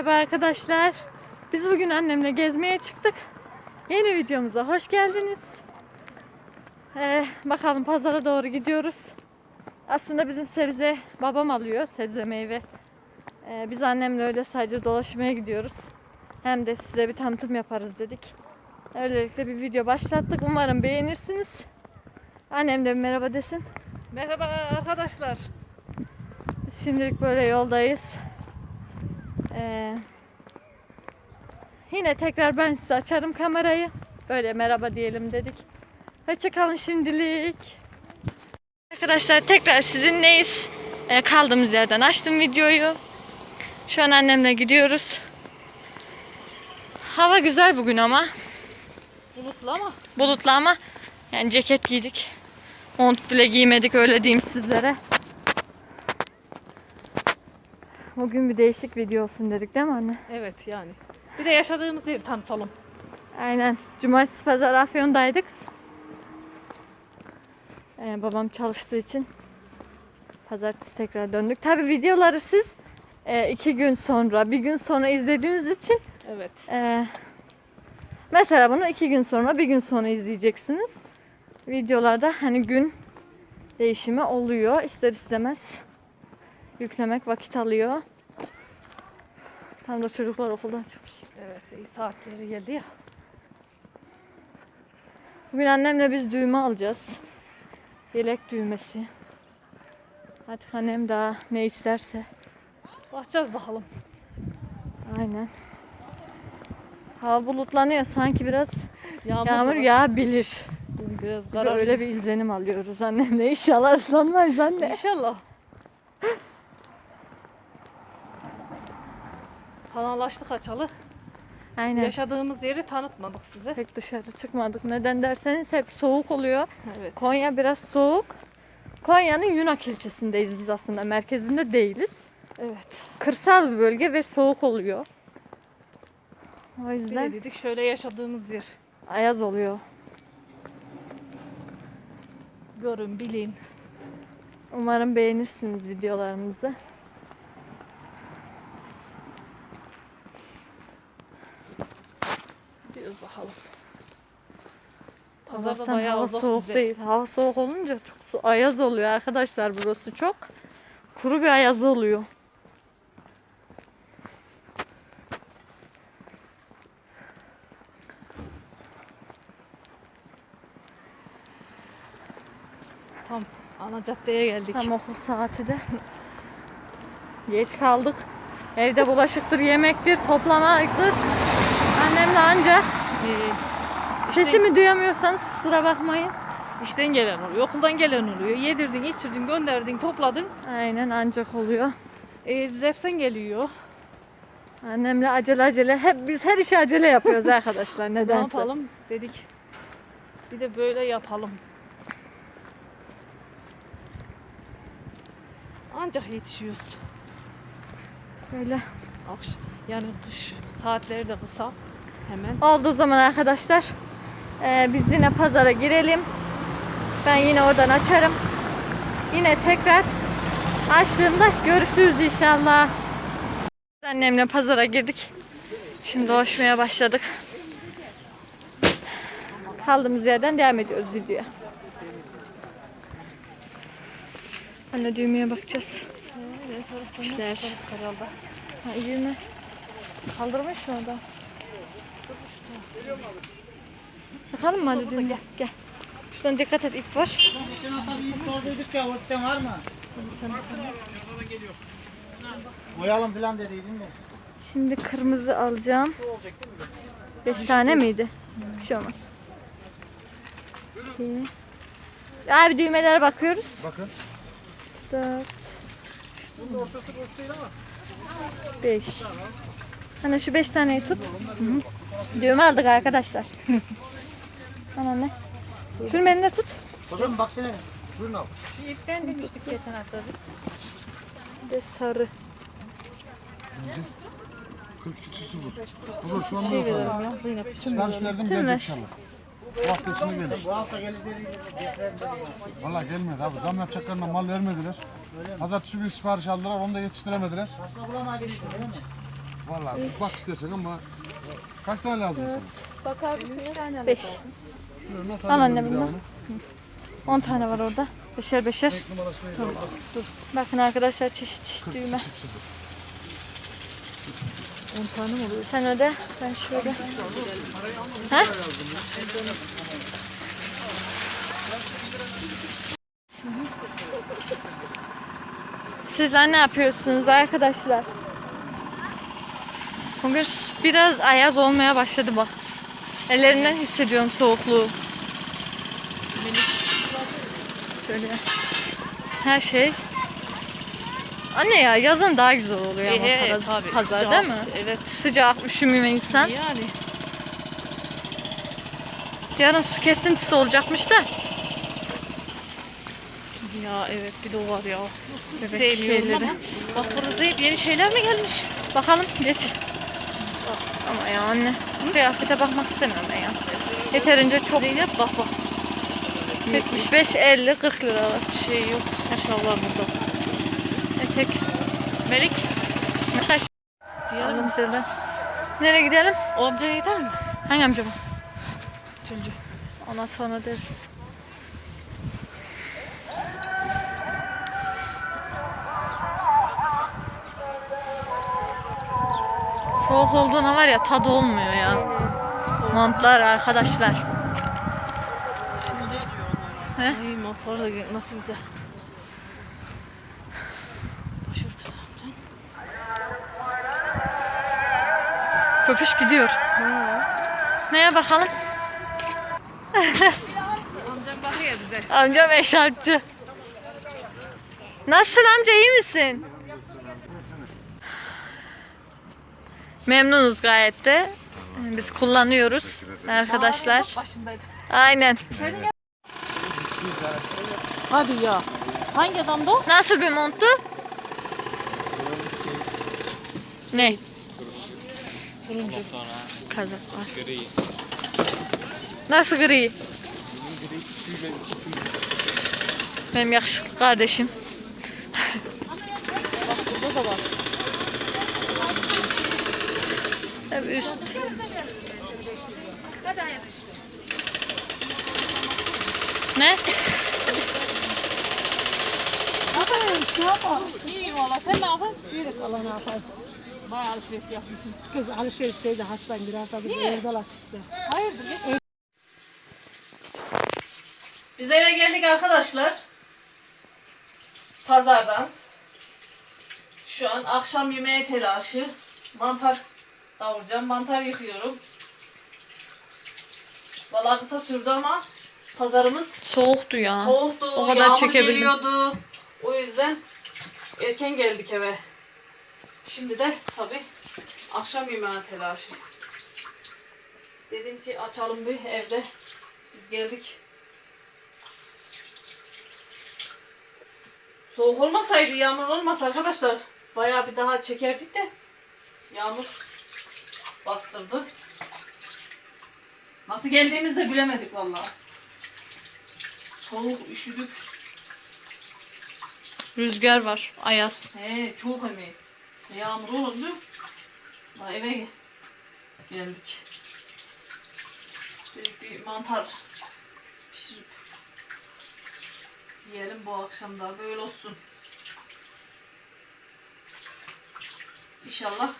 Merhaba arkadaşlar. Biz bugün annemle gezmeye çıktık. Yeni videomuza hoş geldiniz. Ee, bakalım pazara doğru gidiyoruz. Aslında bizim sebze babam alıyor. Sebze meyve. Ee, biz annemle öyle sadece dolaşmaya gidiyoruz. Hem de size bir tanıtım yaparız dedik. Öylelikle bir video başlattık. Umarım beğenirsiniz. Annem de bir merhaba desin. Merhaba arkadaşlar. Biz şimdilik böyle yoldayız. Ee, yine tekrar ben size açarım kamerayı. Böyle merhaba diyelim dedik. Hoşçakalın şimdilik. Arkadaşlar tekrar sizinleyiz. Ee, kaldığımız yerden açtım videoyu. Şu an annemle gidiyoruz. Hava güzel bugün ama. Bulutlu ama Bulutlu ama yani ceket giydik. Mont bile giymedik öyle diyeyim sizlere. Bugün bir değişik video olsun dedik değil mi anne? evet yani. Bir de yaşadığımız yeri tanıtalım. Aynen. Cumartesi pazar Afyon'daydık. Ee, babam çalıştığı için pazartesi tekrar döndük. Tabi videoları siz e, iki gün sonra, bir gün sonra izlediğiniz için Evet. Ee, mesela bunu iki gün sonra, bir gün sonra izleyeceksiniz. Videolarda hani gün değişimi oluyor. İster istemez yüklemek vakit alıyor. Tam da çocuklar okuldan çıkmış. Evet iyi saatleri geldi ya. Bugün annemle biz düğme alacağız. Yelek düğmesi. Artık annem daha ne isterse. Bakacağız bakalım. Aynen. Hava bulutlanıyor sanki biraz Yağmur, yağmur yağabilir. Biraz karar. öyle bir izlenim alıyoruz annemle. İnşallah ıslanmayız anne. İnşallah. Kanalaştık açalı. Aynen. Yaşadığımız yeri tanıtmadık size. Pek dışarı çıkmadık. Neden derseniz hep soğuk oluyor. Evet. Konya biraz soğuk. Konya'nın Yunak ilçesindeyiz biz aslında. Merkezinde değiliz. Evet. Kırsal bir bölge ve soğuk oluyor. O Bir de yüzden dedik şöyle yaşadığımız yer. ayaz oluyor. Görün, bilin. Umarım beğenirsiniz videolarımızı. Gidiyoruz bakalım. Pazarda Allah'tan bayağı hava uzak soğuk bize. değil. Hava soğuk olunca çok su- ayaz oluyor arkadaşlar burası çok. Kuru bir ayaz oluyor. Tam ana caddeye geldik. Tam okul saati de. Geç kaldık. Evde bulaşıktır, yemektir, toplamaktır. Annemle ancak Ee, sesimi duyamıyorsanız kusura bakmayın. İşten gelen oluyor, okuldan gelen oluyor. Yedirdin, içirdin, gönderdin, topladın. Aynen ancak oluyor. E, zepsen geliyor. Annemle acele acele hep biz her işi acele yapıyoruz arkadaşlar Ne nedense. yapalım dedik. Bir de böyle yapalım. Ancak yetişiyoruz. Böyle Akş yani kış saatleri de kısa. Hemen. oldu o zaman arkadaşlar. Ee, biz yine pazara girelim. Ben yine oradan açarım. Yine tekrar açtığımda görüşürüz inşallah. Annemle pazara girdik. Şimdi dolaşmaya başladık. Kaldığımız yerden devam ediyoruz videoya. Anne düğmeye bakacağız. İşler. Ha, iyi mi? Kaldırmış mı o da? Bakalım mı hadi düğmeye? Gel. Şuradan dikkat et ip var. Geçen hafta bir ip sorduk ya, vakitten var mı? Boyalım falan dediydin de. Şimdi kırmızı alacağım. Şu olacak değil mi? Beş tane miydi? Bir şey olmaz. İki. Abi düğmelere bakıyoruz. Bakın. Dört, Bunun ortası boş değil ama. beş. Hani şu beş taneyi tut. Hı hı. Düğme aldık arkadaşlar. Ana ne? Şunu benimle tut. Hocam baksana. Buyurun al. Bir ipten demiştik geçen hafta biz. Bir de sarı. 42'si bu. Olur şu an Şey veriyorum ya Zeynep. Gelecek inşallah. Bu hafta içinde gelir. Bu hafta gelir Valla gelmedi abi. Zam yapacaklarına mal vermediler. Pazartesi günü sipariş aldılar. Onu da yetiştiremediler. Başka bulamayacak değil mi? Vallahi bak istersen ama kaç tane lazım sana? Bakar mısınız? 5. Şöyle not Al alayım anne bir bunu. 10 tane var orada. Beşer beşer. Numarasını yazalım. Bakın arkadaşlar çeşit çeşit düğme. 40 sıfır. 10 tane mi oluyor? Sen öde. Ben şöyle. Ha? Sizler ne yapıyorsunuz arkadaşlar? Bugün biraz ayaz olmaya başladı bak. Ellerinden hissediyorum soğukluğu. Şöyle. Her şey. Anne ya yazın daha güzel oluyor ama Ee, pazar, tabii, pazar sıcak. değil mi? Evet. Sıcak, üşümüyor insan. Yani. Yarın su kesintisi olacakmış da. Ya evet bir de o var ya. Bebek Sevmiyorum şeyleri. ama. Bak burada Zeynep yeni şeyler mi gelmiş? Bakalım geç. Ama ya anne. Kıyafete bakmak istemiyorum ben ya. Yeterince çok. Zeynep bak bak. 75, 50, 40 lira arası. Şey yok. Maşallah burada. Etek. Melik. Kaç? Diyelim. Şuradan. Nereye gidelim? O amcaya gider mi? Hangi amca bu? Çocuğu. Ona sonra deriz. Soğuk olduğuna var ya tadı olmuyor ya. Montlar arkadaşlar. He? Motor da nasıl güzel. Başörtü. Köpüş gidiyor. Neye bakalım? Amcam bakıyor bize. Amcam eşarpçı. Nasılsın amca iyi misin? Memnunuz gayet de. Biz kullanıyoruz arkadaşlar. Aynen. Hadi ya. Hangi adamdı o? Nasıl bir monttu? Ne? Turuncu. Kazak var. Nasıl gri? Benim yakışıklı kardeşim. Bak burada da var. Tabii üst. Ne? İyi valla sen ne yapın? Yürü Allah ne yapar. Bayağı alışveriş yapmışsın. Kız alışverişteydi hastayım biraz da bir yerdola çıktı. Hayırdır. Biz eve geldik arkadaşlar. Pazardan. Şu an akşam yemeği telaşı. Mantar kavuracağım. Mantar yıkıyorum. Vallahi kısa sürdü ama pazarımız Soğuktu ya. soğuktu. O kadar yağmur çekebildim. geliyordu. O yüzden erken geldik eve. Şimdi de tabii akşam yemeği telaşı. Dedim ki açalım bir evde. Biz geldik. Soğuk olmasaydı, yağmur olmasa arkadaşlar bayağı bir daha çekerdik de yağmur bastırdı. Nasıl geldiğimizi de bilemedik vallahi. Soğuk, üşüdük. Rüzgar var. Ayaz. He, çok emeği. Yağmur olunca daha eve geldik. Dedik bir mantar pişirip yiyelim bu akşam da böyle olsun. İnşallah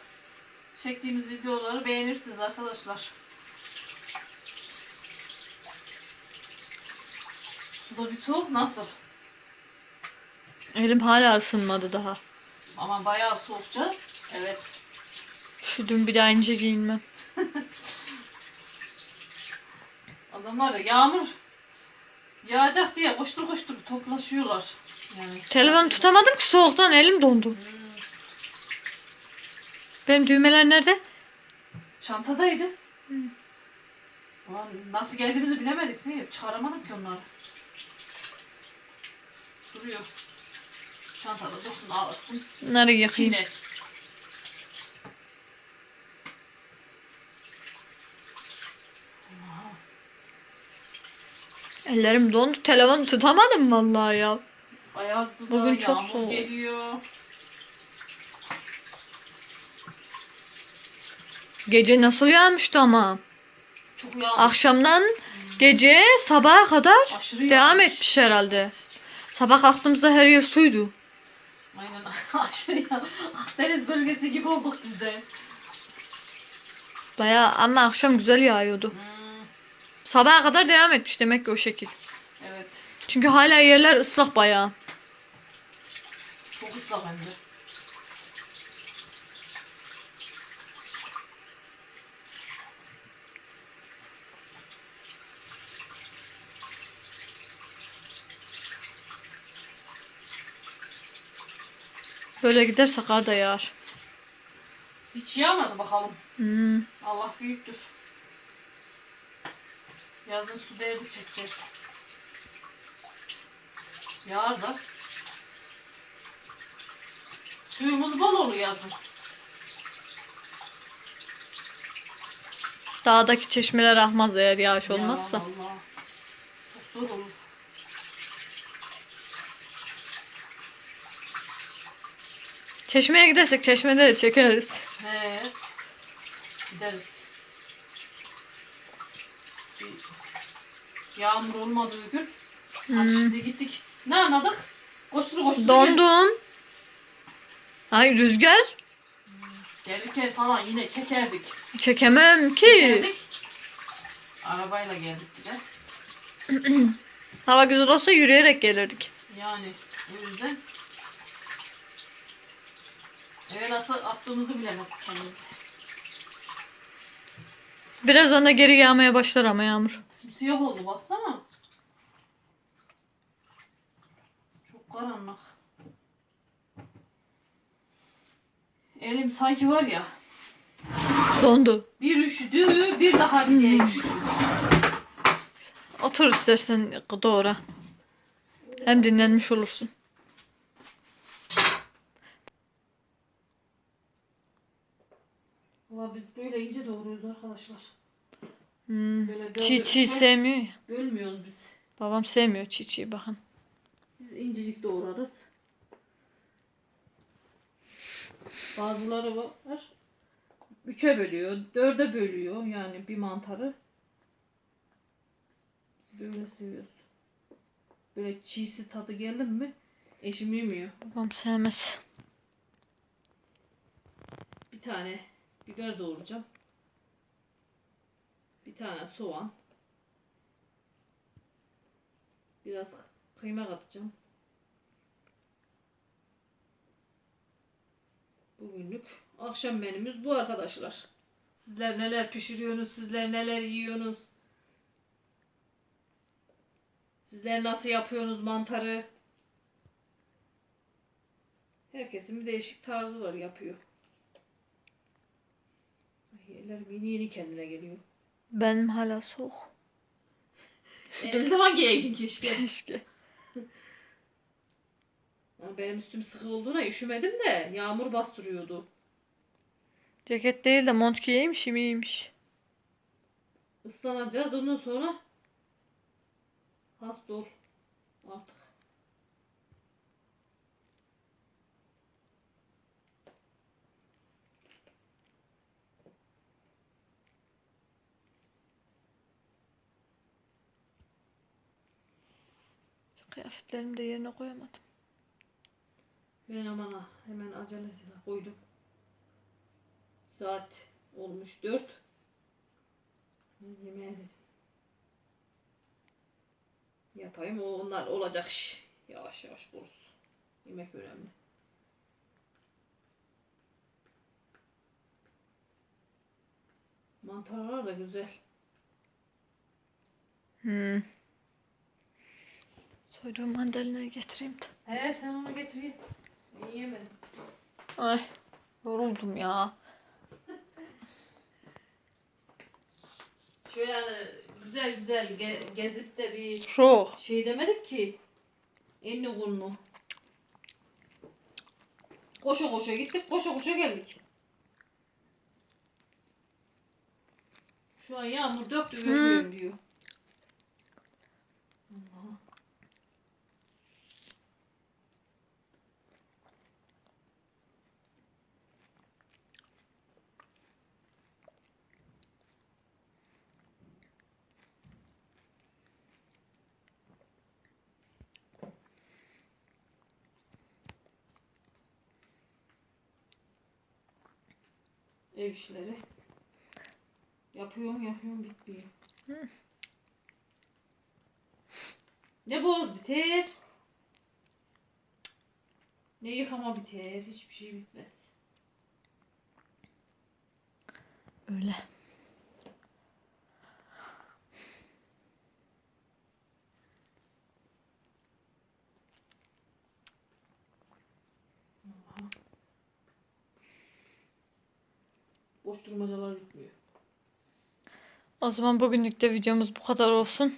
çektiğimiz videoları beğenirsiniz arkadaşlar. Suda bir soğuk nasıl? Elim hala ısınmadı daha. Ama bayağı soğuk canım. Evet. Üşüdüm bir daha ince giyinmem. Adamlar da yağmur yağacak diye koştur koştur toplaşıyorlar. Yani Telefonu tutamadım ki soğuktan elim dondu. Benim düğmeler nerede? çantadaydı. Ulan nasıl geldiğimizi bilemedik. Zeynep. Çıkaramadım ki onları. Duruyor. Çantada dursun alırsın. Bunları yakayım. İçine. Ellerim dondu. Telefonu tutamadım vallahi ya. Ayazdı da Bugün çok soğuk. geliyor. Gece nasıl yağmıştı ama. Çok yağmur. Akşamdan gece sabaha kadar Aşırı devam yağmış. etmiş herhalde. Sabah kalktığımızda her yer suydu. Aynen aşırı yağ- Akdeniz bölgesi gibi olduk biz de. Bayağı ama akşam güzel yağıyordu. Hmm, Sabaha kadar devam etmiş demek ki o şekil. evet. Çünkü hala yerler ıslak bayağı. Çok ıslak hem de. Böyle giderse kar da yağar. Hiç yağmadı bakalım. Hmm. Allah büyüktür. Yazın su derdi çekeceğiz. Yağar da. Suyumuz bol olur yazın. Dağdaki çeşmeler ahmaz eğer yağış olmazsa. Ya vallahi. Çok zor olur. Çeşmeye gidersek çeşmede de çekeriz. He. Gideriz. Yağmur olmadığı gün. Hadi Hmm. şimdi gittik. Ne anladık? Koştur koştur. Dondum. Ay rüzgar Gelirken falan yine çekerdik. çekemem ki. Geldik. Arabayla geldik bir de. Hava güzel olsa yürüyerek gelirdik. Yani o yüzden eve nasıl attığımızı bilemedik kendimizi. Birazdan da geri yağmaya başlar ama yağmur. Simsiyah oldu baksana. Çok karanlık. Elim sanki var ya Dondu. bir üşüdü bir daha diye üşüdü. Otur istersen doğru. Hem dinlenmiş olursun. Valla biz böyle ince doğruyoruz arkadaşlar. Hmm. Böyle Çiğ çiğ sevmiyor. Bölmüyoruz biz. Babam sevmiyor çiğ çiğ bakın. Biz incecik doğrarız. Bazıları var. Üçe bölüyor, dörde bölüyor yani bir mantarı. Biz Böyle seviyoruz. Böyle çiğsi tadı geldi mi eşim yemiyor. Babam sevmez. Bir tane biber doğrayacağım. Bir tane soğan. Biraz kıyma katacağım. Bugünlük akşam menümüz bu arkadaşlar. Sizler neler pişiriyorsunuz? Sizler neler yiyorsunuz? Sizler nasıl yapıyorsunuz mantarı? Herkesin bir değişik tarzı var yapıyor. Ay, ellerim yeni yeni kendine geliyor. Benim hala soğuk. E, ne zaman giyeydin keşke? Keşke. Benim üstüm sıkı olduğuna üşümedim de yağmur bastırıyordu. Ceket değil de mont giyeymiş iyiymiş. Islanacağız ondan sonra hasta ol artık. Şu kıyafetlerimi de yerine koyamadım. Ben aman ha, hemen acelesiyle koydum. Saat olmuş dört. Yemeğe dedim. Yapayım o onlar olacak iş. Yavaş yavaş kuruz. Yemek önemli. Mantarlar da güzel. Hmm. Soyduğum mandalinayı getireyim de. He sen onu getir. Ben yiyemedim. Ay yoruldum ya. Şöyle hani güzel güzel ge- gezip de bir Çok. şey demedik ki. Enli kulunu. Koşa koşa gittik, koşa koşa geldik. Şu an yağmur döktü görmüyorum diyor. Ev işleri. Yapıyorum yapıyorum bitmiyor. Ne boz biter. Ne yıkama biter. Hiçbir şey bitmez. Öyle. Boş durmacalar bitmiyor. O zaman bugünlük de videomuz bu kadar olsun.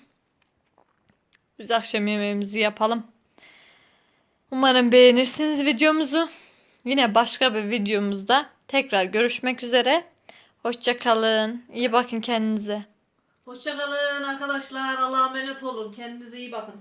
Biz akşam yemeğimizi yapalım. Umarım beğenirsiniz videomuzu. Yine başka bir videomuzda tekrar görüşmek üzere. Hoşça kalın. İyi bakın kendinize. Hoşçakalın arkadaşlar. Allah'a emanet olun. Kendinize iyi bakın.